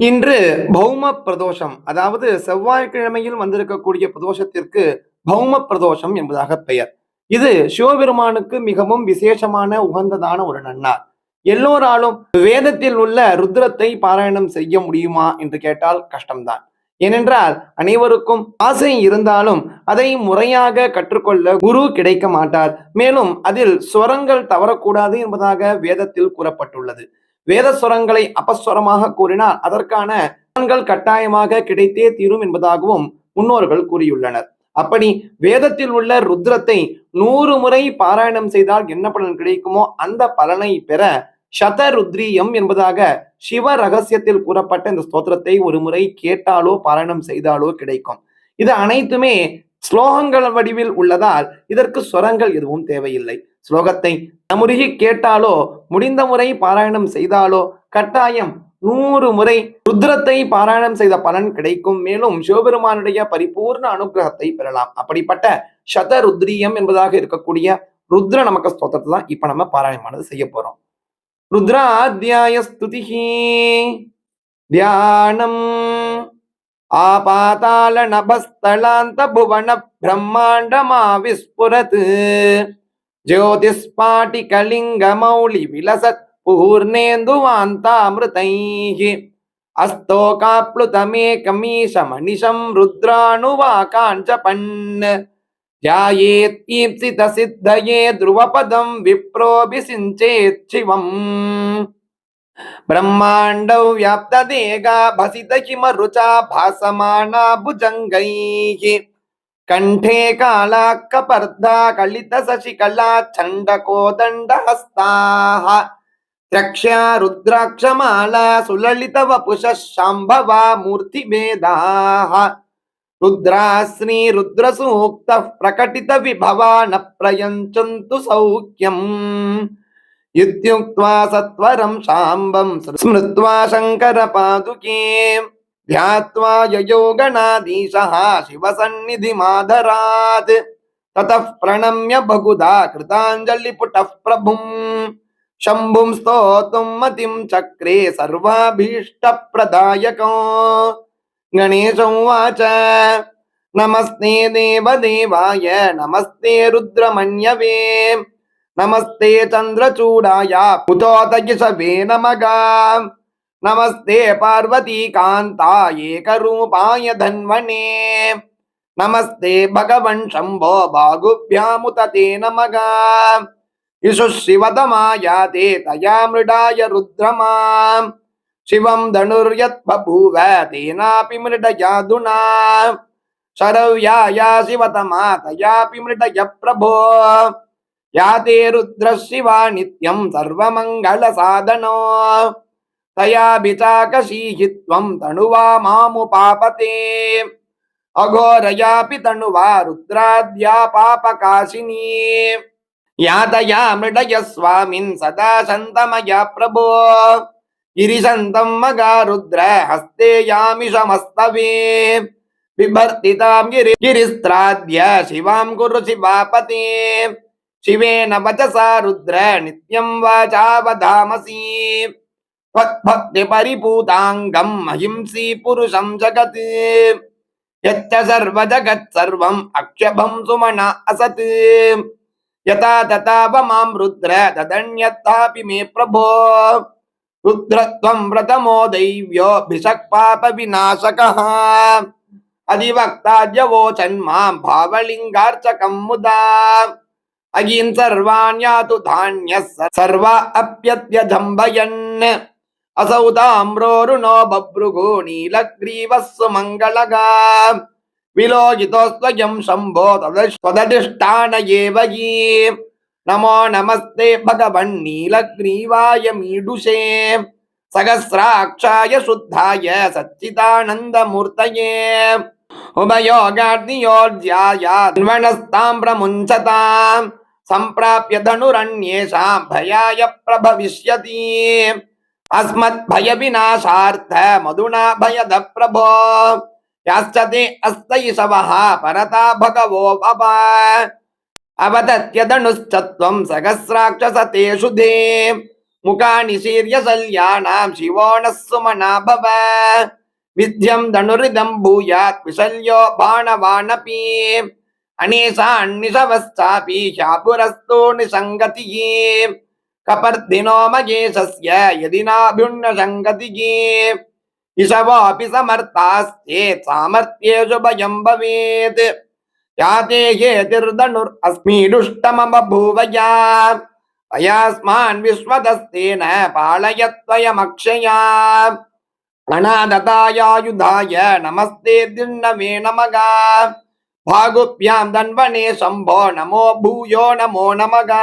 இன்று பௌம பிரதோஷம் அதாவது செவ்வாய்க்கிழமையில் வந்திருக்கக்கூடிய பிரதோஷத்திற்கு பௌம பிரதோஷம் என்பதாக பெயர். இது சிவபெருமானுக்கு மிகவும் விசேஷமான உகந்ததான ஒரு நன்னார் எல்லோராலும் வேதத்தில் உள்ள ருத்ரத்தை பாராயணம் செய்ய முடியுமா என்று கேட்டால் கஷ்டம்தான். ஏனென்றால் அனைவருக்கும் ஆசை இருந்தாலும் அதை முறையாக கற்றுக்கொள்ள குரு கிடைக்க மாட்டார். மேலும் அதில் ஸ்வரங்கள் தவறக்கூடாது என்பதாக வேதத்தில் கூறப்பட்டுள்ளது. வேத ஸ்வரங்களை அபஸ்வரமாக கூறினால் அதற்கான கட்டாயமாக கிடைத்தே தீரும் என்பதாகவும் முன்னோர்கள் கூறியுள்ளனர். அப்படி வேதத்தில் உள்ள ருத்ரத்தை நூறு முறை பாராயணம் செய்தால் என்ன பலன் கிடைக்குமோ அந்த பலனை பெற சதருத்ரியம் என்பதாக சிவ ரகசியத்தில் கூறப்பட்ட இந்த ஸ்தோத்திரத்தை ஒரு முறை கேட்டாலோ பாராயணம் செய்தாலோ கிடைக்கும். இது அனைத்துமே ஸ்லோகங்கள் வடிவில் உள்ளதால் இதற்கு ஸ்வரங்கள் எதுவும் தேவையில்லை. ஸ்லோகத்தை நமுருகி கேட்டாலோ முடிந்த முறை பாராயணம் செய்தாலோ கட்டாயம் நூறு முறை ருத்ரத்தை பாராயணம் செய்த பலன் கிடைக்கும். மேலும் சிவபெருமானுடைய பரிபூர்ண அனுகிரகத்தை பெறலாம். அப்படிப்பட்ட சதருத்ரியம் என்பதாக இருக்கக்கூடிய ருத்ர நமக்க ஸ்தோத்திரத்தை தான் இப்ப நம்ம பாராயணமானது செய்ய போறோம். ருத்ராத்தியாய ஸ்துதிஹி. தியானம். ஆபாதாள நபஸ்தலாந்த புவன பிரம்மாண்டமா జ్యోతిస్పాటికలింగమౌళి విలసత్ పూర్ణేందువాంతామృతై అస్తోకాప్లుతమేకమీశమణిషం రుద్రాణువాకాంచపన్ ధ్యాయేత్ఈప్సిత సిద్ధయే ధ్రువపదం విప్రోభిసించేచ్చివం బ్రహ్మాండౌ వ్యాప్తదేగా భసిత హిమరుచా భాసమానా భుజంగై కంఠే కాళాకపర్ధ కలిత శశికళా చండకోదండ హస్తాహ ద్రక్ష్యా రుద్రాక్షమాల సులలిత వపుష శాంభవ మూర్తి భేదాహ రుద్రాశ్రీ రుద్రసూక్త ప్రకటిత విభవా న ప్రయంచంతు సౌఖ్యం ఇత్యుక్త్వా శాంబం స్మృత్వా శంకర పాదుకే ध्यात्वा ययोगणाधीशः शिवसन्निधिमाधरात् ततः प्रणम्य बहुधा कृताञ्जलिपुटः प्रभुम् शम्भुं स्तोतुं मतिं चक्रे सर्वाभीष्टप्रदायको गणेश उवाच नमस्ते देवदेवाय नमस्ते रुद्रमन्यवे नमस्ते चन्द्रचूडाय पुतोतयशवे நமஸ்தே பார்வதி காந்தாயே கருபாய தன்வனே. நமஸ்தே பகவன் சம்போ பாகுபியாமுதே நமக. இசுஷிவதமாயாதே தயா மிருடாய ருத்ரமாம் சிவம் தனுர்யத் பபூவ தேனாபி மிருடயா துணா சரவ்யாயா சிவதமா தயாபி மிருடய பிரபோ. யாதே ருத்ர சிவா நித்யம் சர்வமங்கல சாதனோ. తయాబిచాకశీహిత్వం తణువా మాము పాపతే. అఘోరయాపి తణువా రుద్రాద్యా పాపకాశినీ. యాతయా మృడయ స్వామిన్ సదా సంతమయ ప్రభో. గిరిశంతం మగా రుద్ర హస్తే యామిషమస్తవే బిభర్తితాం గిరి గిరిస్త్రాద్య శివాం కురు శివాపతే. శివేన వచసా రుద్ర నిత్యం వాచావధామసి. वधामसि त्वद्भक्तिपरिपूताङ्गं महिंसि पुरुषं जगत् यच्च सर्वजगत् सर्वम् अक्षभं सुमना असत् यथा तथा मां रुद्र तदन्यथापि मे प्रभो रुद्रत्वं प्रथमो दैव्योऽभिषक् पापविनाशकः अधिवक्ताद्यवोचन् मां भावलिङ्गार्चकं मुदा अगीन् सर्वान् यातु धान्यः सर्वा अप्यत्यजम्बयन् असौ ताम्रोरुणो बभ्रुगो नीलग्रीवः सुमङ्गलगा विलोकितोऽस्त्वयं शम्भो त्वदधिष्ठान एव हि नमो नमस्ते भगवन्नीलग्रीवाय मीडुषे सहस्राक्षाय शुद्धाय सच्चिदानन्दमूर्तये उभयोगाग्नियोर्ध्यायान्वणस्तां प्रमुञ्चताम् सम्प्राप्य धनुरन्येषां भयाय प्रभविष्यति अस्मत् भय विनाशार्थ मधुना भयद प्रभो याश्चते परता भगवो भव। अवदत्यदनुश्चत्वं सहस्राक्षसतेषु धे शल्याणां शिवो न सुमना भव। विध्यं धनुरिदं भूयात् विशल्यो बाणवानपि। अनेशान्निशवश्चापि निसङ्गतिः। கபர்தினோ மகேஷஸ்ய யதினாபியுன்ன சங்கதிகி இஷவாபி சமர்த்தாஸ்தேத் சாமர்த்தியேஷு பயம் பவேத் யாதேகே திருதனுர் அஸ்மி துஷ்டமப பூவயா அயாஸ்மான் விஸ்வதஸ்தேன பாலயத்வயமக்ஷயா அநாததாயாயுதாய நமஸ்தே திண்ணவே நமகா பாகுப்யாம் தன்வனே சம்போ நமோ பூயோ நமோ நமகா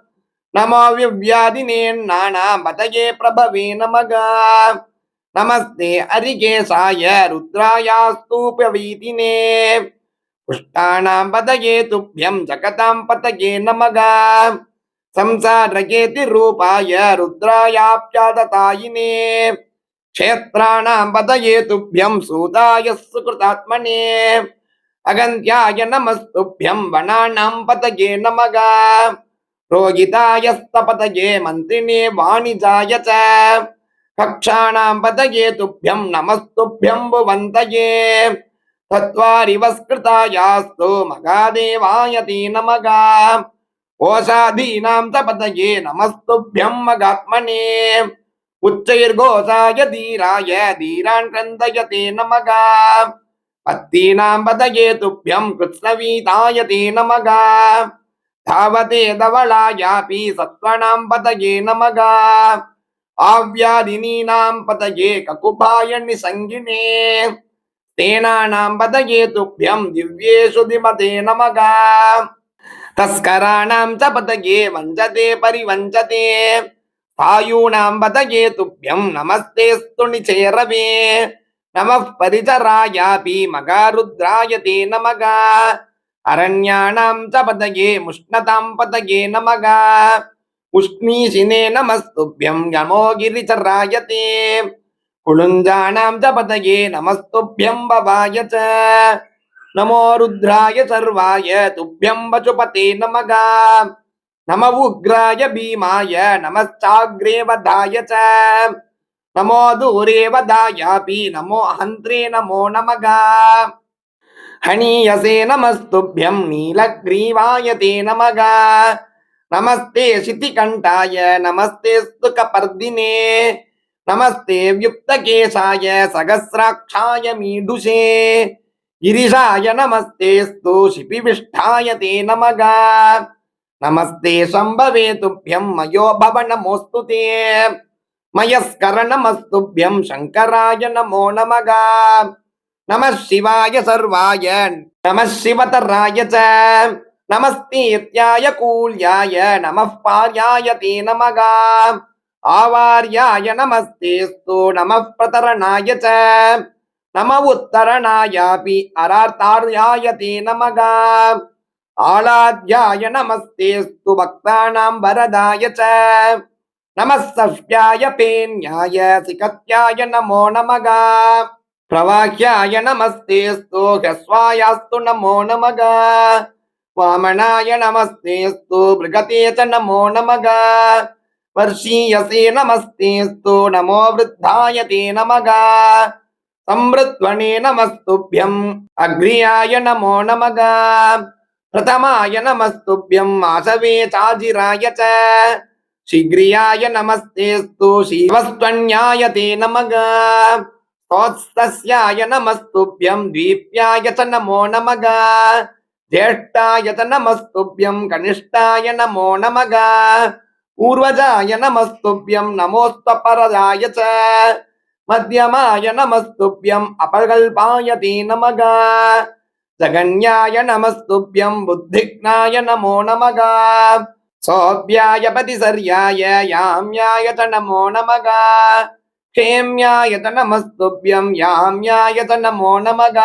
नमो विव्याधिनेन्नानां पतये प्रभवे नमः नमस्ते अरिकेशाय रुद्रायास्तूपवीतिने पुष्टाणां पतये तुभ्यं जगतां पतये नमः संसारकेतिरूपाय रुद्रायाप्यादतायिने क्षेत्राणां पतये तुभ्यं सूताय सुकृतात्मने अगन्त्याय नमस्तुभ्यं वनानां पतये नमः ரோகிதாயஸ்தபதயே மந்திரிணே வாணிஜாய ச கக்ஷாணாம் பதயே துப்பியம் நமஸ்துப்பியம் புவந்தயே தத்வாரிவஸ்கிருதாயாஸ்து மகாதேவாயதி நமகா ஓஷாதீனாம் தபதயே நமஸ்துப்பியம் மகாத்மனே உச்சைர்கோசாய தீராய தீரான் கிரந்தயதே நமகா பத்தீனாம் பதயே துப்பியம் கிருஷ்ணவீதாயதே நமகா ధావతే ధవళాయాపి సత్వనాం పతయే నమగా. ఆవ్యాధినీనాం పతయే కకుభాయణి సంగినే తేనానాం పతయే తుభ్యం దివ్యేషు దిమతే నమగా. తస్కరాణాం చ పతయే వంచతే పరివంచతే. పాయూణాం పతయే తుభ్యం నమస్తేస్తు నిచేరవే. నమః పరిచరాయాపి మగారుద్రాయతే నమగా. அரண்யாணாம் ச பதகே முஷ்ணதாம் பதகே நமக. உஷ்ணீஷினே நமஸ்துபியம் யமோகிரிச்சராயதே குளுஞ்சானாம் ச பதகே நமஸ்துபியம் பவாய ச. நமோ ருத்ராய சர்வாய துப்பியம் பசுபதே நமக. நம உக்ராய பீமாய நமச்சாக்ரேவதாய ச. நமோ தூரேவதாயாபி நமோ அஹந்திரே நமோ நமகா. హనీయసే నమస్తుభ్యం నీలగ్రీవాయ తే నమగా నమస్తే శితికంఠాయ నమస్తే స్తుకపర్దినే నమస్తే వ్యుక్తకేశాయ సహస్రాక్షాయ మీడుషే. గిరిశాయ నమస్తే స్తు శిపివిష్ఠాయ తే నమగా నమస్తే శంభవే తుభ్యం మయోభవ నమోస్తు తే. మయస్కర నమస్తుభ్యం శంకరాయ నమో నమగా நம சிவாய சர்வாய நம சிவதராய ச நமஸ்தீத்யாய கூல்யாய நம பார்யாய தே நமகா ஆவார்யாய நமஸ்தேஸ்து நம பிரதரணாய ச நம உத்தரணாயாபி அரார்த்தார்யாய தே நமகா ஆளாத்யாய நமஸ்தேஸ்து பக்தானாம் வரதாய ச நமஸ்தியாய பேன்யாய சிகத்யாய நமோ நமகா. ప్రవాహ్యాయ నమస్తేస్తు హ్రస్వాయాస్తు నమో నమగా వామనాయ నమస్తేస్తు మృగతే చ నమో నమగా వర్షీయసే నమస్తేస్తు నమో వృద్ధాయ తే నమగా సంవృత్వనే నమస్తుభ్యం అగ్రియాయ నమో నమగా ప్రథమాయ నమస్తుభ్యం మాసవే చాజిరాయ చ. శీఘ్రియాయ నమస్తేస్తు శివస్త్వన్యాయ తే నమగా प्रोत्सस्याय नमस्तुभ्यं द्वीप्याय च नमो नमः ज्येष्ठाय च नमस्तुभ्यं कनिष्ठाय नमो नमः पूर्वजाय नमस्तुभ्यं नमोस्तपरजाय च मध्यमाय नमस्तुभ्यम् अपगल्पाय ते नमः जगन्याय नमस्तुभ्यं बुद्धिघ्नाय नमो नमः सोऽभ्याय पतिसर्याय याम्याय च नमो नमः क्षेम्याय च नमस्तुभ्यं याम्याय च नमो नमः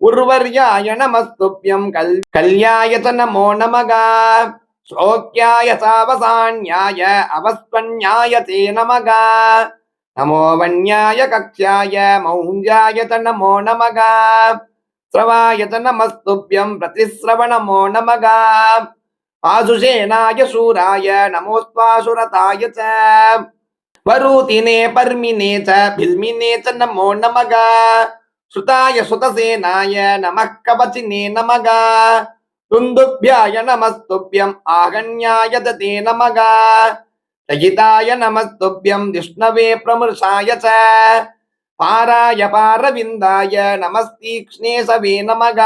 उर्वर्याय नमस्तुभ्यं कल् कल्याय च नमो नमः श्लोक्याय सावसान्याय अवस्त्वन्याय ते नमः नमो वन्याय कक्ष्याय मौञ्जाय च नमो नमः श्रवाय च नमस्तुभ्यं प्रतिश्रवणमो नमः आशुषेनाय शूराय नमोस्त्वासुरताय च வரூதினே பர்மினே ச பில்மினே ச நமோ நமக. சுதாய சுதசேனாய நம கவச்சினே நமக. துந்துபியாய நமஸ்துபியம் ஆகண்யாய ததே நமக. ரஜிதாய நமஸ்துபியம் விஷ்ணவே பிரமருஷாய ச. பாராய பாரவிந்தாய நமஸ்தீக்ஷ்ணேசவே நமக.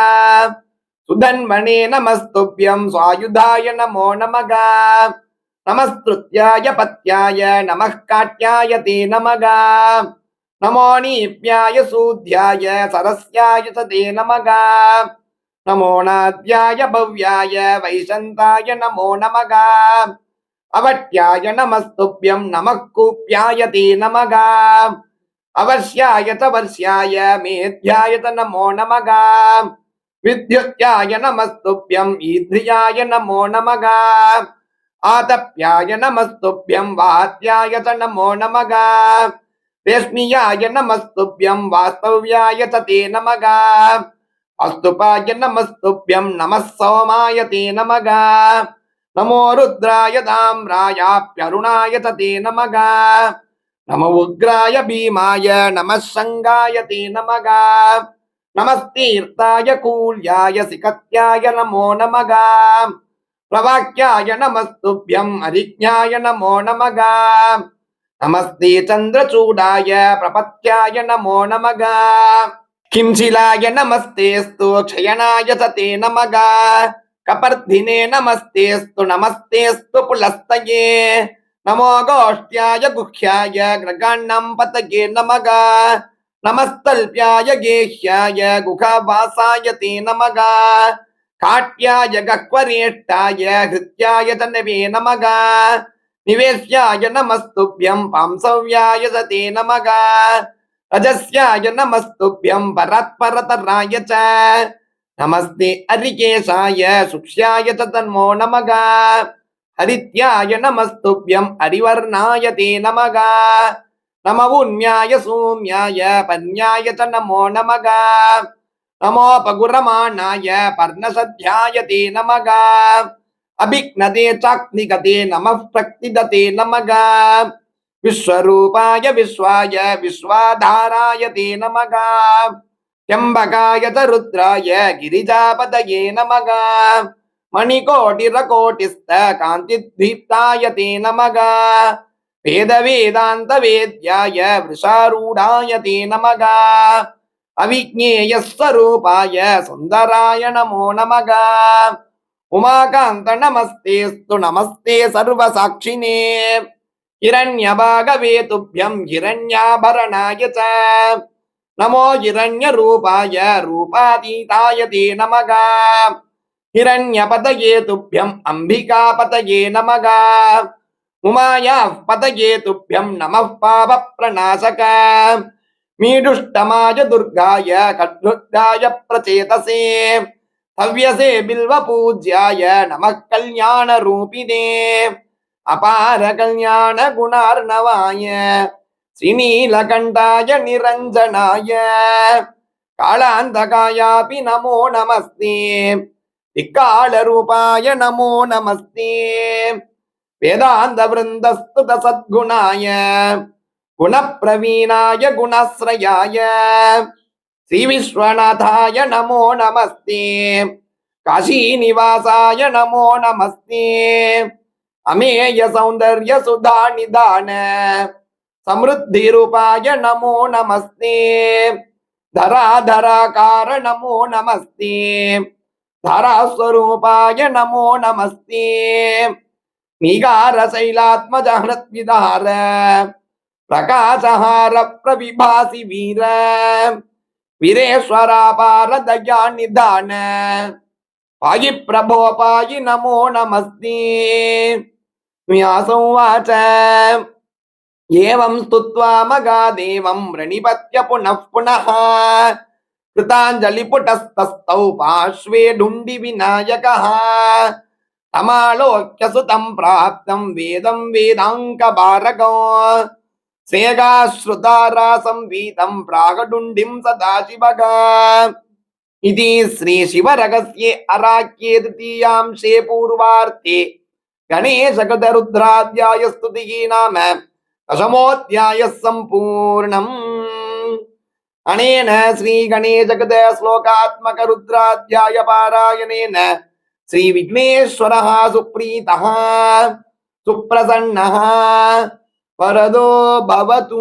சுதன்வனே நமஸ்துபியம் சுவாயுதாய நமோ நமக. நமஸ்திருத்யாய பத்யாய நமக்காட்யாய தே நமகா நமோ நீப்யாய சூத்யாய சரஸ்யாய சதே நமகா நமோ நாத்யாய பவ்யாய வைசந்தாய நமோ நமகா அவட்யாய நமஸ்துப்யம் நமக்கூப்யாய தே நமகா அவசியாய தவர்ஷாய மேத்யாய த நமோ நமகா வித்யுத்யாய நமஸ்துப்யம் ஈத்ரியாய நமோ நமகா ஆதப்யாய நமஸ்துப்யம் வாத்யாயத நமோ நமகா வேஷ்மியாய நமஸ்துப்யம் வாஸ்தவ்யாய தே நமகா அஸ்துபாய நமஸ்துப்யம் நமசோமாய தே நமகா நமோ ருத்ராய தாம்ராயாப்யருணாய தே நமகா நம உக்ராய பீமாய நமசங்காய தே நமகா நமஸ்தீர்த்தாய கூல்யாய சிகத்யாய நமோ நமகா प्रवाक्याय नमस्तुभ्यम् अरिज्ञाय नमो नमः। नमस्ते चन्द्रचूडाय, प्रपत्याय नमो नमः। किंशिलाय नमस्तेऽस्तु, क्षयणाय च ते नमः। कपर्धिने नमस्तेऽस्तु नमस्तेऽस्तु पुलस्तये। नमो गोष्ठ्याय गुह्याय ग्रगाण्णं पतये नमः। नमस्तल्प्याय गेह्याय, गुहावासाय ते नमः। காட்யாய கஹ்வரேஷ்டாய ஹிருத்யாய தன்னவே நமக நிவேஷ்யாய நமஸ்துபியம் பாம்சவ்யாய சதே நமக ரஜஸ்யாய நமஸ்துபியம் பரத்பரதராய ச நமஸ்தே அரிகேஷாய சுக்ஷ்யாய தன்மோ நமக ஹரித்யாய நமஸ்துபியம் ஹரிவர்ணாய தே நமக நம உன்யாய சூன்யாய பன்யாய தன்னமோ நமக நமோ பகுரமானாய பர்ணசத்யாயதே நமக அபிக்னதே சாக்னிகதே நம பிரக்திததே நமக விஸ்வரூபாய விஸ்வாய விஸ்வாதாராய தே நமக எம்பகாய தருத்ராய கிரிஜாபதயே நமக மணிகோட்டிரகோட்டிஸ்த காந்தித்வீப்தாய தே நமக வேத வேதாந்த வேத்யாய விஷாரூடாய தே நமக अविज्ञेयस्वरूपाय सुन्दराय नमो नमः उमाकान्त नमस्तेऽस्तु नमस्ते सर्वसाक्षिणे हिरण्यभागवे तुभ्यं हिरण्याभरणाय च नमो हिरण्यरूपाय रूपातीताय ते नमः हिरण्यपतये तुभ्यम् अम्बिकापतये नमः उमायाः पतये तुभ्यं नमः पापप्रणाशक மீடுஷ்டமாய துர்காய கட்ருத்தாய பிரச்சேதசே தவ்யசே பில்வ பூஜ்யாய நம கல்யாண ரூபிதே அபார கல்யாண குணார்ணவாய ஸ்ரீநீலகண்டாய நிரஞ்சனாய காளாந்தகாயாபி நமோ நமஸ்தே திக்கால ரூபாய நமோ நமஸ்தே வேதாந்த விருந்தஸ்துத சத்குணாய नमस्ते विकालरूपाय नमो नमस्ते वेदान्तवृन्दस्तुत सद्गुणाय गुणप्रवीणाय गुणाश्रयाय श्रीविश्वनाथाय नमो नमस्ते काशीनिवासाय नमो नमस्ते अमेयसौन्दर्यसुधानिदान समृद्धिरूपाय नमो नमस्ते धराधराकार नमो नमस्ते धरास्वरूपाय नमो नमस्ते निगारशैलात्मज ప్రకాశహార ప్రవిభాసి వీర. వీరేశ్వరాపార దయా నిధాన పాయి ప్రభో పాయి నమో నమస్తి. వ్యాసం వాచ. ఏం స్తుత్వా మగాదేవం రణిపత్య పునః పునః. కృతాంజలిపుటస్తౌ పార్శ్వే ఢుండి వినాయక. తమాలోక్యసుతం ప్రాప్తం వేదం వేదాంక బారకం శ్రేయాశ్రుతారాసం వీతం ప్రాగడుండిం సదాశివగా ఇది శ్రీ శివ రహస్యే అరాఖ్యే ద్వితీయాంశే పూర్వార్తే గణేశగతరుద్రాధ్యాయ స్తుతికి నామ దశమోధ్యాయ సంపూర్ణం అనేన శ్రీ గణేశగత శ్లోకాత్మక రుద్రాధ్యాయ పారాయణేన శ్రీ విఘ్నేశ్వర సుప్రీత సుప్రసన్న வரதோ பவதூ.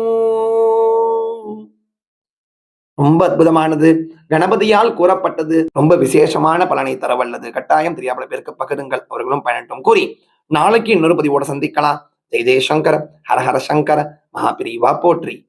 ரொம்ப அற்புதமானது. கணபதியால் கூறப்பட்டது. ரொம்ப விசேஷமான பலனை தரவல்லது. கட்டாயம் தெரியாமல் பேருக்கு பகிருங்கள். அவர்களும் பயனட்டும். கூறி நாளைக்கு இன்னொரு பதிவோட சந்திக்கலாம். ஜெய் ஜெயசங்கர ஹரஹர சங்கர மகாபிரிவா போற்றி.